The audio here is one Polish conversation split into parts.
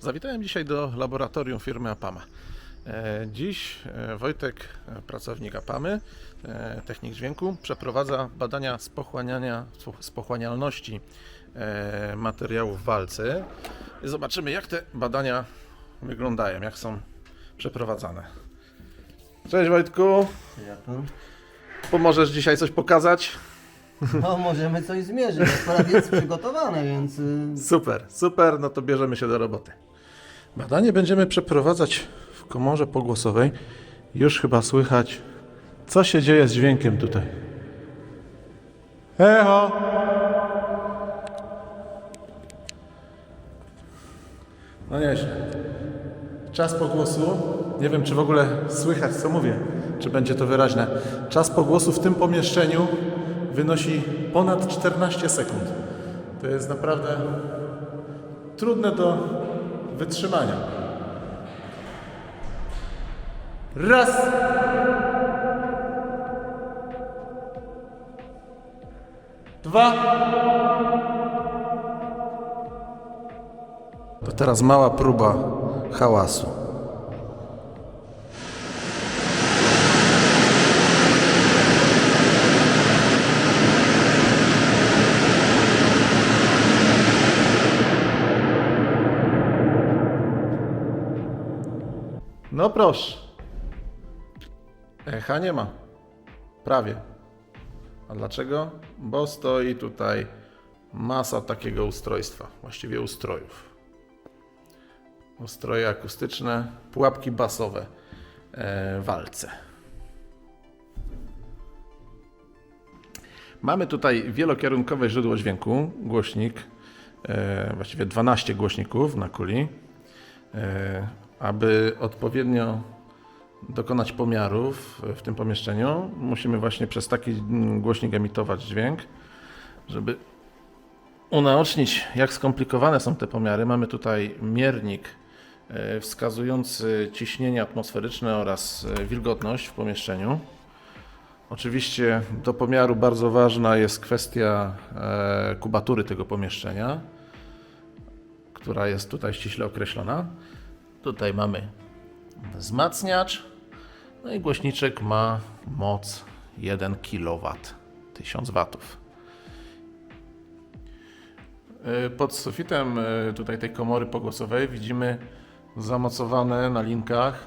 Zawitałem dzisiaj do laboratorium firmy Apama. E, Dziś e, Wojtek, e, pracownik Apamy, technik dźwięku, przeprowadza badania spochłaniania, spochłanialności materiałów w walce. Zobaczymy, jak te badania wyglądają, jak są przeprowadzane. Cześć Wojtku, Ja tu. pomożesz dzisiaj coś pokazać? No możemy coś zmierzyć, akurat jest przygotowane, więc y, Super, super, no to bierzemy się do roboty. Badanie będziemy przeprowadzać w komorze pogłosowej. Już chyba słychać, co się dzieje z dźwiękiem tutaj. Echo! No nieźle. Czas pogłosu. Nie wiem, czy w ogóle słychać, co mówię, czy będzie to wyraźne. Czas pogłosu w tym pomieszczeniu wynosi ponad 14 sekund. To jest naprawdę trudne do wytrzymania. Raz. Dwa. To teraz mała próba hałasu. No proszę. Echa nie ma. Prawie. A dlaczego? Bo stoi tutaj masa takiego ustrojstwa, właściwie ustrojów. Ustroje akustyczne, pułapki basowe e, walce. Mamy tutaj wielokierunkowe źródło dźwięku, głośnik, e, właściwie 12 głośników na kuli. E, aby odpowiednio dokonać pomiarów w tym pomieszczeniu, musimy właśnie przez taki głośnik emitować dźwięk, żeby unaocznić, jak skomplikowane są te pomiary. Mamy tutaj miernik e, wskazujący ciśnienie atmosferyczne oraz e, wilgotność w pomieszczeniu. Oczywiście do pomiaru bardzo ważna jest kwestia e, kubatury tego pomieszczenia, która jest tutaj ściśle określona. Tutaj mamy wzmacniacz. No i głośniczek ma moc 1 kW, 1000 W. Pod sufitem y, tutaj tej komory pogłosowej widzimy zamocowane na linkach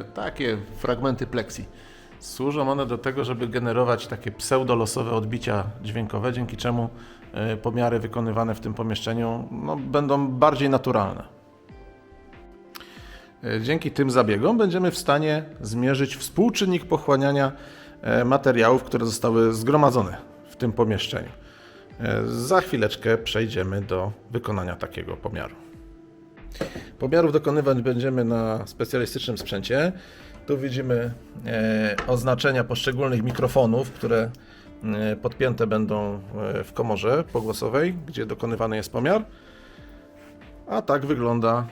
y, takie fragmenty pleksji. Służą one do tego, żeby generować takie pseudolosowe odbicia dźwiękowe, dzięki czemu y, pomiary wykonywane w tym pomieszczeniu no, będą bardziej naturalne. E, Dzięki tym zabiegom będziemy w stanie zmierzyć współczynnik pochłaniania e, materiałów, które zostały zgromadzone w tym pomieszczeniu. E, Za chwileczkę przejdziemy do wykonania takiego pomiaru. Pomiarów dokonywać będziemy na specjalistycznym sprzęcie. Tu widzimy oznaczenia poszczególnych mikrofonów, które podpięte będą w komorze pogłosowej, gdzie dokonywany jest pomiar. A tak wygląda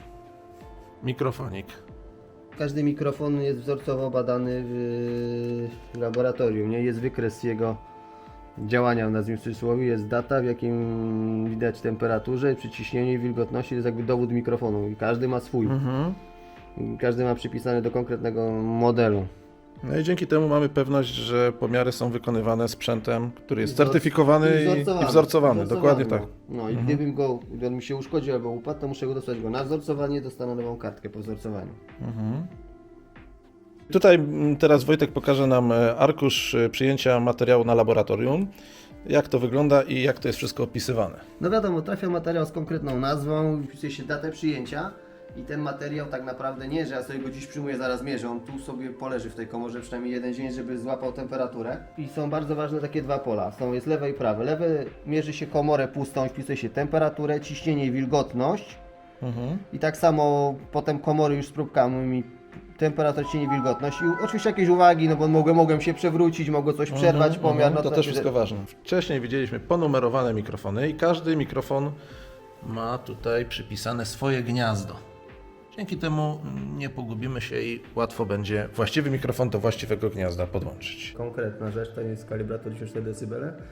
mikrofonik. każdy mikrofon jest wzorcowo badany w laboratorium. Nie? Jest wykres jego działania, nazwijmy w cudzysłowie, jest data, w jakim widać temperaturze, przy ciśnieniu i wilgotności, to jest jakby dowód mikrofonu i każdy ma swój. Mhm. Każdy ma przypisany do konkretnego modelu. No i dzięki temu mamy pewność, że pomiary są wykonywane sprzętem, który jest Wzor- certyfikowany i, i wzorcowany. Dokładnie tak. No, no i gdybym go, gdyby on mi się uszkodził albo upadł, to muszę go dostać go na wzorcowanie, dostanę nową kartkę po wzorcowaniu. Tutaj mm, teraz Wojtek pokaże nam e, arkusz e, przyjęcia materiału na laboratorium, jak to wygląda i jak to jest wszystko opisywane. No wiadomo, trafia materiał z konkretną nazwą, wpisuje się datę przyjęcia i ten materiał tak naprawdę nie, że ja sobie go dziś przyjmuję, zaraz mierzę, on tu sobie poleży w tej komorze przynajmniej jeden dzień, żeby złapał temperaturę. I są bardzo ważne takie dwa pola, są jest lewe i prawe. Lewe mierzy się komorę pustą, wpisuje się temperaturę, ciśnienie i wilgotność. I tak samo potem komory już z próbkami temperaturę, ciśnienie, wilgotność i oczywiście jakieś uwagi, no bo mogłem, mogłem się przewrócić, mogło coś przerwać, pomiar. no to też wszystko ważne. Wcześniej widzieliśmy ponumerowane mikrofony i każdy mikrofon ma tutaj przypisane swoje gniazdo. Dzięki temu nie pogubimy się i łatwo będzie właściwy mikrofon do właściwego gniazda podłączyć. Konkretna rzecz, to jest kalibrator 94 dB.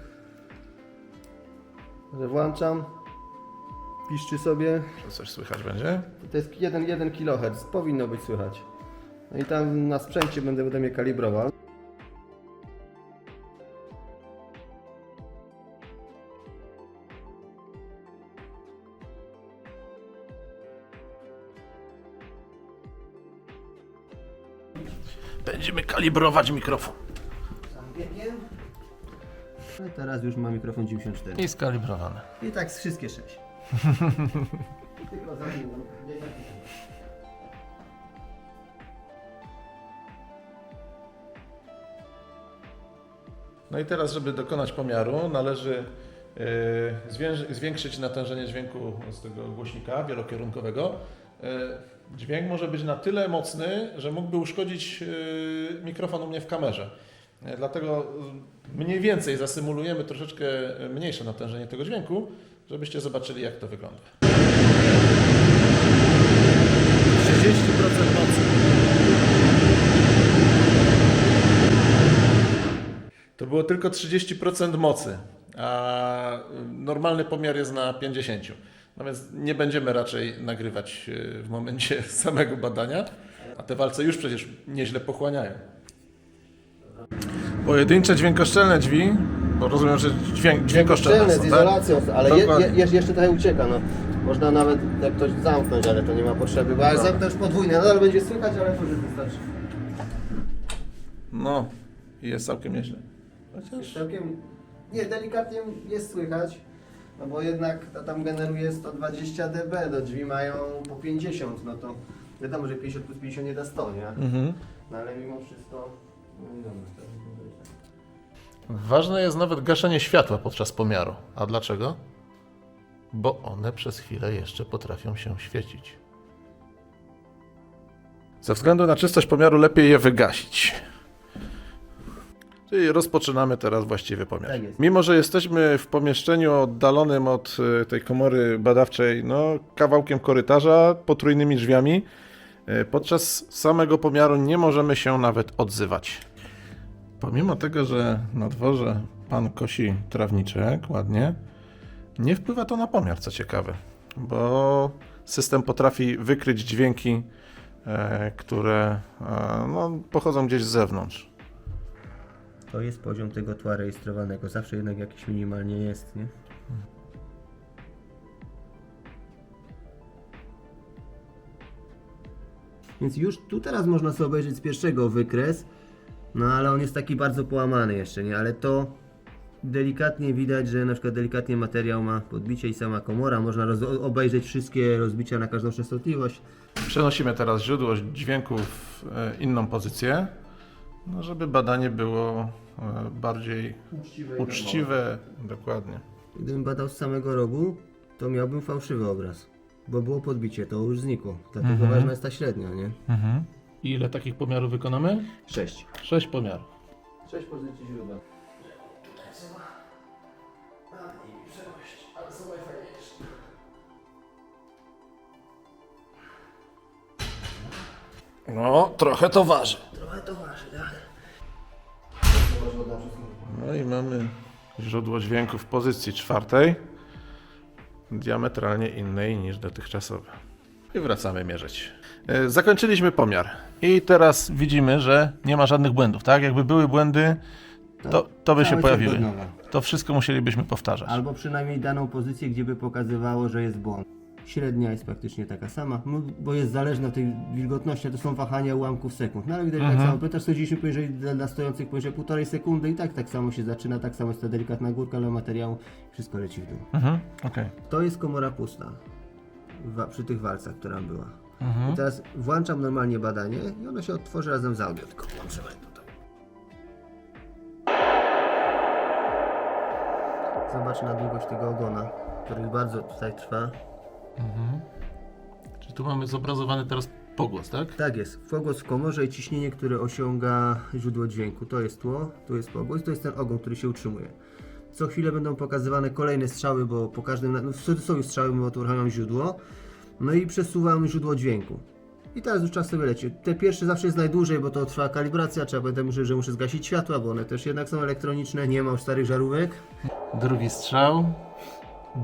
Że włączam, piszczy sobie. Że coś słychać będzie? To jest 1, 1 kHz, powinno być słychać. No i tam na sprzęcie będę, będę je kalibrował. Będziemy kalibrować mikrofon. No i teraz już ma mikrofon 94. I skalibrowane. I tak z wszystkie 6. Tylko za. No i teraz, żeby dokonać pomiaru, należy zwięży- zwiększyć natężenie dźwięku z tego głośnika wielokierunkowego. E, Dźwięk może być na tyle mocny, że mógłby uszkodzić e, mikrofon u mnie w kamerze. E, Dlatego mniej więcej zasymulujemy troszeczkę mniejsze natężenie tego dźwięku, żebyście zobaczyli, jak to wygląda. 30% mocy. To było tylko 30% mocy, a normalny pomiar jest na 50%. No więc nie będziemy raczej nagrywać e, w momencie samego badania, a te walce już przecież nieźle pochłaniają. Pojedyncze dźwiękoszczelne drzwi, bo rozumiem, że dźwięk, dźwiękoszczelne Szczelne są, z tak? izolacją, ale je, Dokładnie. je, jeszcze trochę ucieka. No. Można nawet jak ktoś zamknąć, ale to nie ma potrzeby, bo jak No. zamknąć podwójne, nadal będzie słychać, ale to już wystarczy. No, i jest całkiem nieźle. Chociaż... Całkiem, nie, delikatnie jest słychać, no bo jednak to tam generuje 120 dB, do drzwi mają po 50, no to wiadomo, że 50 plus 50 nie da 100, nie? Mhm. No ale mimo wszystko, no i dobra, to będzie. Ważne jest nawet gaszenie światła podczas pomiaru. A dlaczego? Bo one przez chwilę jeszcze potrafią się świecić. Ze względu na czystość pomiaru lepiej je wygasić. Czyli rozpoczynamy teraz właściwy pomiar. Tak jest. Mimo, że jesteśmy w pomieszczeniu oddalonym od y, tej komory badawczej, no, kawałkiem korytarza, potrójnymi drzwiami, y, podczas samego pomiaru nie możemy się nawet odzywać. Pomimo tego, że na dworze pan kosi trawniczek ładnie, nie wpływa to na pomiar, co ciekawe, bo system potrafi wykryć dźwięki, e, które e, no, pochodzą gdzieś z zewnątrz. To jest poziom tego tła rejestrowanego, zawsze jednak jakiś minimalnie jest, nie? Więc już tu teraz można sobie obejrzeć z pierwszego wykres, no ale on jest taki bardzo połamany jeszcze, nie? Ale to delikatnie widać, że na przykład delikatnie materiał ma podbicie i sama komora, można obejrzeć wszystkie rozbicia na każdą częstotliwość. Przenosimy teraz źródło dźwięku w e, inną pozycję, no, żeby badanie było e, bardziej uczciwe. Dokładnie. Gdybym badał z samego rogu, to miałbym fałszywy obraz, bo było podbicie, to już znikło. Dlatego Mhm. ważna jest ta średnia, nie? Ile takich pomiarów wykonamy? 6. Sześć pomiarów. 6 pozycji źródła. No, trochę to waży. Tak? No i mamy źródło dźwięku w pozycji czwartej, diametralnie innej niż dotychczasowe. I wracamy mierzyć. E, Zakończyliśmy pomiar. I teraz widzimy, że nie ma żadnych błędów, tak? Jakby były błędy, to, to by się Cały pojawiły. czas od nowa. To wszystko musielibyśmy powtarzać. Albo przynajmniej daną pozycję, gdzie by pokazywało, że jest błąd. Średnia jest praktycznie taka sama, no, bo jest zależna od tej wilgotności, a to są wahania ułamków sekund. No ale widać tak samo, pytasz, stwierdziliśmy poniżej, dla, dla stojących poniżej półtorej sekundy i tak tak samo się zaczyna, tak samo jest ta delikatna górka, ale materiału wszystko leci w dół. Mhm, okej. To jest komora pusta wa- przy tych walcach, która była. Mhm. I teraz włączam normalnie badanie i ono się odtworzy razem z audio. Tylko włączymy tutaj. Zobacz na długość tego ogona, który bardzo tutaj trwa. Czy tu mamy zobrazowany teraz pogłos, tak? Tak jest, pogłos w komorze i ciśnienie, które osiąga źródło dźwięku. To jest tło, tu jest pogłos, to jest ten ogon, który się utrzymuje. Co chwilę będą pokazywane kolejne strzały, bo po każdym, no w cudzysłowie strzały, bo tu uruchamiam źródło. No i przesuwam źródło dźwięku. I teraz już czas sobie leci. Te pierwsze zawsze jest najdłużej, bo to trwa kalibracja, trzeba pamiętać, że- że muszę zgasić światła, bo one też jednak są elektroniczne, nie ma już starych żarówek. Drugi strzał.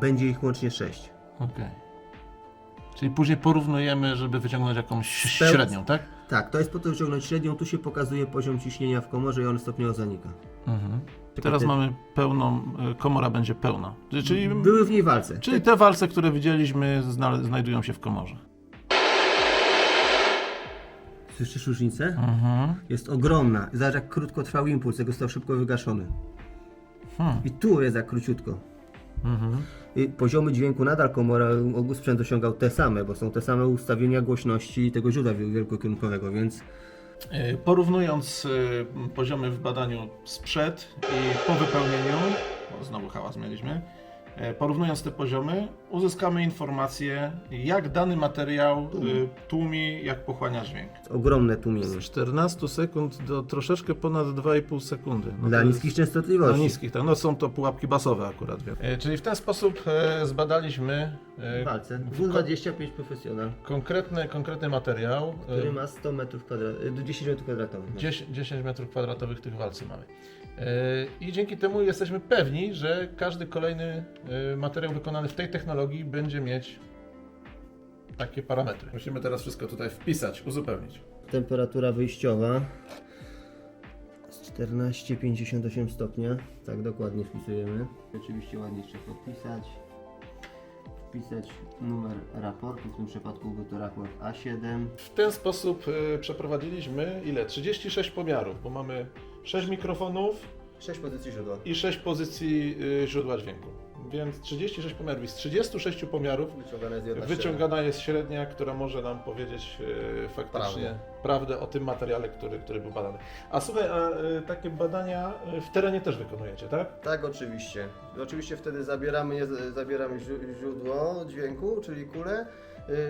Będzie ich łącznie 6. Okej. Czyli później porównujemy, żeby wyciągnąć jakąś Speł- średnią, tak? Tak, to jest po to, żeby osiągnąć średnią, tu się pokazuje poziom ciśnienia w komorze i on stopniowo zanika. Mhm. Teraz mamy pełną, y, komora będzie pełna. Czyli, Były w niej walce. czyli te walce, które widzieliśmy, zna, znajdują się w komorze. Słyszysz różnicę? Mhm. Jest ogromna. Zobacz jak krótko trwał impuls, jak został szybko wygaszony. Hmm. I tu jest jak króciutko. Mhm. Poziomy dźwięku nadal komora, sprzęt osiągał te same, bo są te same ustawienia głośności tego źródła wiel- wielkokierunkowego, więc Y, Porównując y, poziomy w badaniu sprzed i po wypełnieniu, o, znowu hałas mieliśmy, porównując te poziomy, uzyskamy informację, jak dany materiał y, tłumi, jak pochłania dźwięk. ogromne tłumienie. Z 14 sekund do troszeczkę ponad 2,5 sekundy. No Dla to niskich jest- częstotliwości. Dla niskich, tak. No są to pułapki basowe akurat. Wiem. E, Czyli w ten sposób e, zbadaliśmy e, ko- 225 profesjonal, konkretny, konkretny materiał. e, który ma 100 metrów kwadratowych, 10 metrów kwadratowych. 10, 10 metrów kwadratowych tych walcy mamy. E, I dzięki temu jesteśmy pewni, że każdy kolejny e, materiał wykonany w tej technologii będzie mieć takie parametry. Musimy teraz wszystko tutaj wpisać, uzupełnić. Temperatura wyjściowa jest 14,58 stopnia. Tak dokładnie wpisujemy. Oczywiście ładnie jeszcze to wpisać. Wpisać numer raportu, w tym przypadku był to raport A7. W ten sposób e, przeprowadziliśmy ile? 36 pomiarów, bo mamy 6 mikrofonów, 6 pozycji źródła. i 6 pozycji y, źródła dźwięku. Więc 36 pomiarów. I z 36 pomiarów Wyciągana jest jedna wyciągana jest średnia, która może nam powiedzieć y, faktycznie Prawdę. prawdę o tym materiale, który, który był badany. A słuchaj, a y, takie badania y, w terenie też wykonujecie, tak? Tak, oczywiście. Oczywiście wtedy zabieramy, je- zabieramy źró- źródło dźwięku, czyli kulę.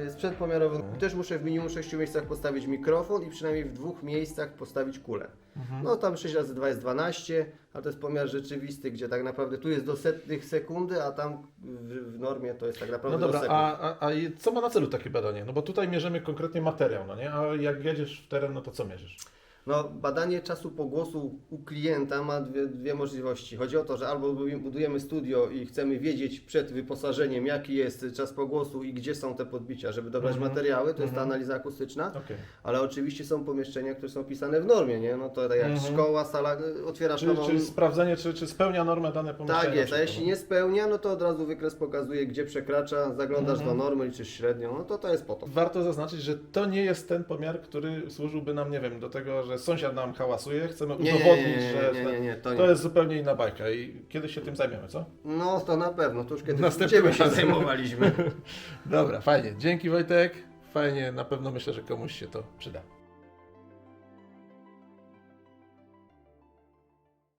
Yy, Sprzęt pomiarowy Mhm. też muszę w minimum 6 miejscach postawić mikrofon i przynajmniej w dwóch miejscach postawić kulę. Mhm. No tam 6 razy 2 jest 12, a to jest pomiar rzeczywisty, gdzie tak naprawdę tu jest do setnych sekundy, a tam w, w normie to jest tak No naprawdę dobra, do sekund. a, a, a co ma na celu takie badanie? No bo tutaj mierzymy konkretnie materiał, no nie? A jak jedziesz w teren, no to co mierzysz? No, badanie czasu pogłosu u klienta ma dwie, dwie możliwości. Chodzi o to, że albo budujemy studio i chcemy wiedzieć przed wyposażeniem, jaki jest czas pogłosu i gdzie są te podbicia, żeby dobrać Mhm. materiały, to jest ta Mhm. analiza akustyczna, Okej. ale oczywiście są pomieszczenia, które są pisane w normie, nie? No to tak jak Mhm. szkoła, sala, y, otwierasz Czyli, nową... czyli sprawdzenie, czy, czy spełnia normę dane pomieszczenie. Tak jest, a jeśli nie spełnia, no to od razu wykres pokazuje, gdzie przekracza, zaglądasz Mhm. do normy, liczysz średnią, no to to jest po to. Warto zaznaczyć, że to nie jest ten pomiar, który służyłby nam, nie wiem, do tego, że sąsiad nam hałasuje, chcemy Nie, udowodnić, nie, że nie, nie, nie, to to, nie. jest zupełnie inna bajka i kiedy się tym zajmiemy, co? No to na pewno, to już kiedyś Następnym Następnie się razem. zajmowaliśmy. Dobra, fajnie. Dzięki Wojtek. Fajnie, na pewno myślę, że komuś się to przyda.